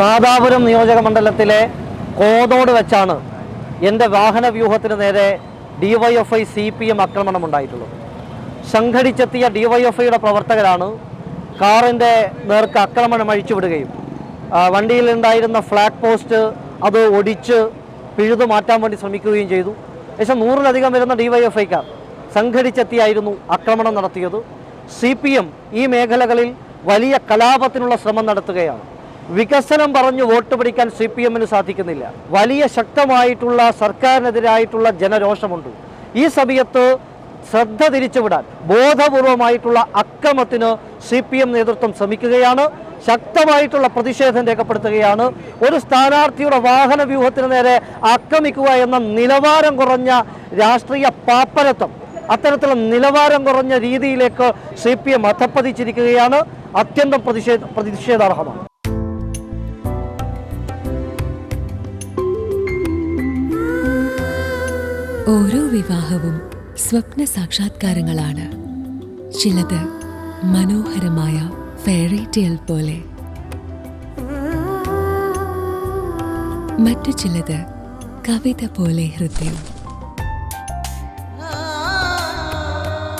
നാദാപുരം നിയോജക മണ്ഡലത്തിലെ കോതോട് വെച്ചാണ് എന്റെ വാഹന വ്യൂഹത്തിന് നേരെ ഡിവൈഎഫ്ഐ സി പി എം ആക്രമണം ഉണ്ടായിട്ടുള്ളത്. സംഘടിച്ചെത്തിയ ഡിവൈഎഫ്ഐയുടെ പ്രവർത്തകരാണ് കാറിന്റെ നേർക്ക് ആക്രമണം അഴിച്ചുവിടുകയും വണ്ടിയിലുണ്ടായിരുന്ന ഫ്ലാഗ് പോസ്റ്റ് അത് ഒടിച്ച് പിഴുതു മാറ്റാൻ വേണ്ടി ശ്രമിക്കുകയും ചെയ്തു. ഏകദേശം നൂറിലധികം വരുന്ന ഡിവൈഎഫ്ഐക്കാർ സംഘടിച്ചെത്തിയായിരുന്നു ആക്രമണം നടത്തിയത്. സി പി എം ഈ മേഖലകളിൽ വലിയ കലാപത്തിനുള്ള ശ്രമം നടത്തുകയാണ്. വികസനം പറഞ്ഞു വോട്ട് പിടിക്കാൻ സി പി എമ്മിന് സാധിക്കുന്നില്ല. വലിയ ശക്തമായിട്ടുള്ള സർക്കാരിനെതിരായിട്ടുള്ള ജനരോഷമുണ്ട്. ഈ സമയത്ത് ശ്രദ്ധ തിരിച്ചുവിടാൻ ബോധപൂർവമായിട്ടുള്ള അക്രമത്തിന് സി പി എം നേതൃത്വം ശ്രമിക്കുകയാണ്. ശക്തമായിട്ടുള്ള പ്രതിഷേധം രേഖപ്പെടുത്തുകയാണ്. ഒരു സ്ഥാനാർത്ഥിയുടെ വാഹന വ്യൂഹത്തിന് നേരെ ആക്രമിക്കുക എന്ന നിലവാരം കുറഞ്ഞ രാഷ്ട്രീയ പാപ്പരത്വം അത്തരത്തിലുള്ള നിലവാരം കുറഞ്ഞ രീതിയിലേക്ക് സി പി എം അധപ്പതിച്ചിരിക്കുകയാണ് അത്യന്തം പ്രതിഷേധ പ്രതിഷേധാർഹമാണ്. ഓരോ വിവാഹവും സ്വപ്ന സാക്ഷാത്കാരങ്ങളാണ്. ചിലത് മനോഹരമായ ഫെയറി ടെയിൽ പോലെ. മറ്റു ചിലത് കവിത പോലെ ഹൃദയം.